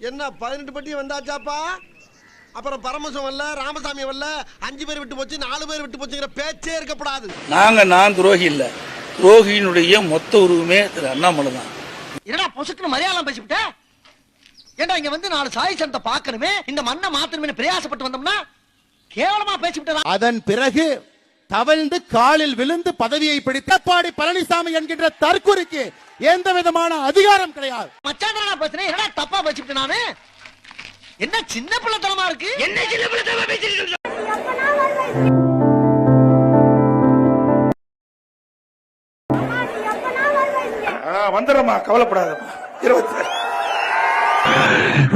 என்ன பதினெட்டு பட்டி வந்தாச்சாப்பா? அப்புறம் பரமசம் வரல ராமசாமி வரல அஞ்சு பேர் விட்டு போச்சு நாலு பேர் விட்டு போச்சுங்கிற பேச்சே இருக்கப்படாது நாங்க நான் துரோகி இல்ல. துரோகியினுடைய மொத்த உருவமே திரு அண்ணாமலை தான். என்னடா பொசுக்குன்னு மலையாளம் பேசிவிட்ட? ஏண்டா இங்க வந்து நாலு சாய் சனத்தை பார்க்கணுமே? இந்த மண்ணை மாத்தணுமே பிரயாசப்பட்டு வந்தோம்னா கேவலமா பேசிவிட்டா அதன் பிறகு தவழ்ந்து காலில் விழுந்து பதவியை பிடித்த எடப்பாடி பழனிசாமி என்கின்ற தற்குறிக்கு எந்த விதமான அதிகாரம் கிடையாது. மச்சான் பேசுறேன் என்னடா தப்பா நானு? என்ன சின்ன பிள்ளைத்தனமா இருக்கு? என்ன சின்ன பிள்ளைத்தனமா பேசிட்டு வந்துடுறமா கவலைப்படாதம்மா. இருபத்தி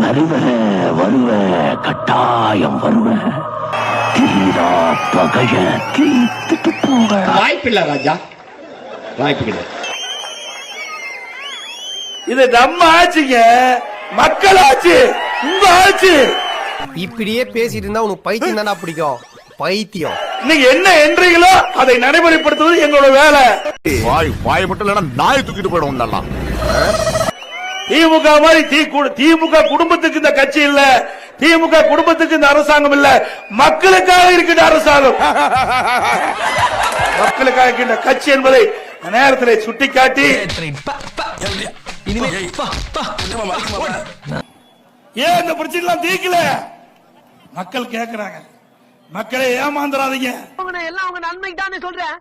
வருவேன் வருவேன் கட்டாயம் வருவேன் தீர்த்துட்டு வாய்ப்பில்லை ராஜா. வாய்ப்பு கிடையாது இது நம்ம ஆட்சிங்க. மக்கள் ஆட்சி உங்க ஆட்சி. இப்படியே பேசிட்டு இருந்தா உனக்கு பைத்தியம் தானா பிடிக்கும்? பைத்தியம். நீங்க என்ன என்றீங்களோ அதை நடைமுறைப்படுத்துவது எங்களோட வேலை. வாய் வாய் மட்டும் இல்லைன்னா நாய் தூக்கிட்டு போயிடும் நல்லா திமுக மாதிரி தி கு- திமுக குடும்பத்துக்கு இந்த கட்சி இல்ல. திமுக குடும்பத்துக்கு இந்த அரசாங்கம் இல்ல. மக்களுக்காக இருக்கின்ற அரசாங்கம். மக்களுக்காக இருக்கின்ற கட்சி என்பதை நேரத்தில் சுட்டிக்காட்டி ஏன் இந்த பிரச்சனை தீர்க்கல மக்கள் கேக்குறாங்க. மக்களை ஏமாந்துடாதீங்க எல்லாம் அவங்க நன்மைக்கு தானே சொல்றேன்?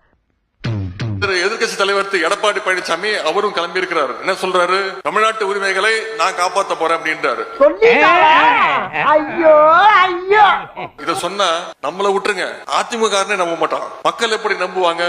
எதிர்கட்சி தலைவர் திரு எடப்பாடி பழனிசாமி அவரும் கிளம்பி இருக்கிறார் என்ன சொல்றாரு? தமிழ்நாட்டு உரிமைகளை நான் காப்பாத்த போறேன் அப்படின்றாரு. இத சொன்னா நம்மள விட்டுருங்க. அதிமுக நம்ப மாட்டான். மக்கள் எப்படி நம்புவாங்க?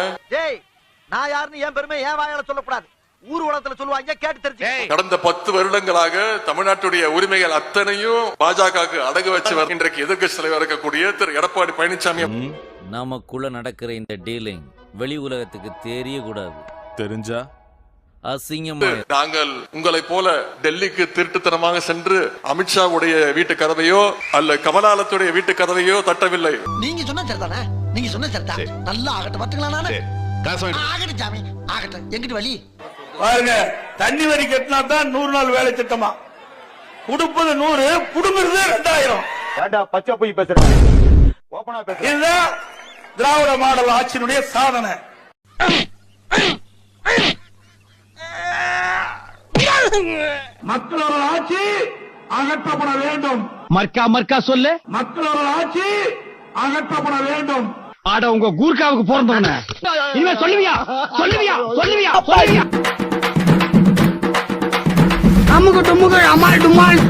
நான் யாருன்னு என் பெருமை என் வாயால சொல்லக்கூடாது. ஊர் உலகத்துல சொல்லுவாங்க கேட்டு தெரிஞ்சு கடந்த பத்து வருடங்களாக தமிழ்நாட்டுடைய உரிமைகள் அத்தனையும் பாஜகவுக்கு அடகு வச்சு இன்றைக்கு எதிர்கட்சி தலைவர் இருக்கக்கூடிய திரு எடப்பாடி பழனிசாமி. நமக்குள்ள நடக்கிற இந்த டீலிங் வெளி உலகத்துக்கு தெரியக்கூடாது தெரிஞ்சா? அசிங்கமா நாங்கள் உங்களை போல டெல்லிக்கு திருட்டுத்தனமாக சென்று அமித்ஷாவுடைய வீட்டு கதவையோ அல்ல கமலாலத்துடைய வீட்டு கதவையோ தட்டவில்லை. நீங்க சொன்ன சரிதானே? நீங்க சொன்ன சரிதான் நல்லா ஆகட்டும். பாத்துங்களா நானு? ஆகட்டும் சாமி. ஆகட்டும். எங்கிட்டு வழி பாருங்க தண்ணி வரி கட்டினா தான் நூறு நாள் வேலை திட்டமா? கொடுப்பது நூறு புடுங்குறது ரெண்டாயிரம். பச்சை போய் பேசுறேன் இதுதான் திராவிட மாடல் ஆட்சியினுடைய சாதனை. மக்களோட ஆட்சி அகற்றப்பட வேண்டும். மர்க்கா மர்க்கா சொல்லு. மக்களோட ஆட்சி அகற்றப்பட வேண்டும். ஆட உங்க கூர்க்காவுக்கு பிறந்தவன. இனிமே சொல்லுவியா? சொல்லுவியா? சொல்லுவியா? சொல்லுவியா? அமுகு டுமுகு அமால் டுமால்.